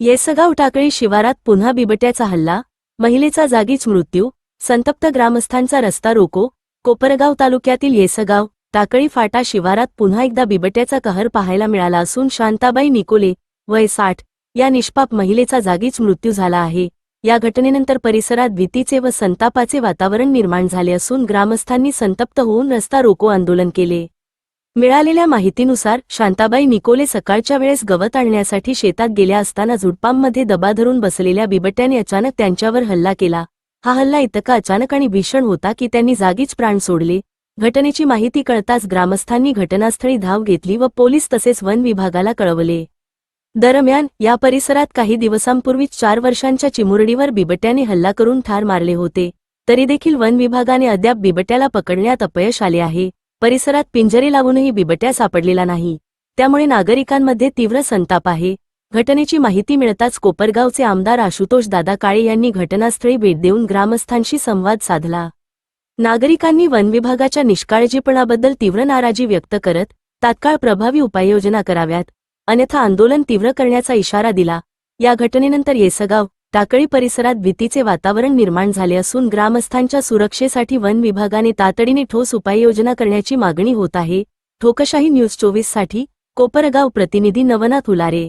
येसगाव टाकळी शिवारात पुन्हा बिबट्याचा हल्ला महिलेचा जागीच मृत्यू संतप्त ग्रामस्थांचा रस्ता रोको कोपरगाव तालुक्यातील येसगाव टाकळी फाटा शिवारात पुन्हा एकदा बिबट्याचा कहर पाहायला मिळाला असून शांताबाई निकोले वय साठ या निष्पाप महिलेचा जागीच मृत्यू झाला आहे. या घटनेनंतर परिसरात भीतीचे व संतापाचे वातावरण निर्माण झाले असून ग्रामस्थांनी संतप्त होऊन रस्ता रोको आंदोलन केले. मिळालेल्या माहितीनुसार शांताबाई निकोले सकाळच्या वेळेस गवत आणण्यासाठी शेतात गेल्या असताना झुडपांमध्ये दबा धरून बसलेल्या बिबट्याने अचानक त्यांच्यावर हल्ला केला. हा हल्ला इतका अचानक आणि भीषण होता की त्यांनी जागीच प्राण सोडले. घटनेची माहिती कळताच ग्रामस्थांनी घटनास्थळी धाव घेतली व पोलीस तसेच वन विभागाला कळवले. दरम्यान या परिसरात काही दिवसांपूर्वीच चार वर्षांच्या चिमुरडीवर बिबट्याने हल्ला करून ठार मारले होते. तरी देखील वन विभागाने अद्याप बिबट्याला पकडण्यात अपयश आले आहे. परिसरात पिंजरे लावूनही बिबट्या सापडलेला नाही. त्यामुळे नागरिकांमध्ये तीव्र संताप आहे. घटनेची माहिती मिळताच कोपरगावचे आमदार आशुतोष दादा काळे यांनी घटनास्थळी भेट देऊन ग्रामस्थांशी संवाद साधला. नागरिकांनी वनविभागाच्या निष्काळजीपणाबद्दल तीव्र नाराजी व्यक्त करत तात्काळ प्रभावी उपाययोजना कराव्यात. अन्यथा आंदोलन तीव्र करण्याचा इशारा दिला. या घटनेनंतर येसगाव टाकळी परिसरात भीतीचे वातावरण निर्माण झाले असून ग्रामस्थांच्या सुरक्षेसाठी वन विभागाने तातडीने ठोस उपाययोजना करण्याची मागणी होत आहे. ठोकशाही न्यूज चोवीससाठी कोपरगाव प्रतिनिधी नवनाथ उलारे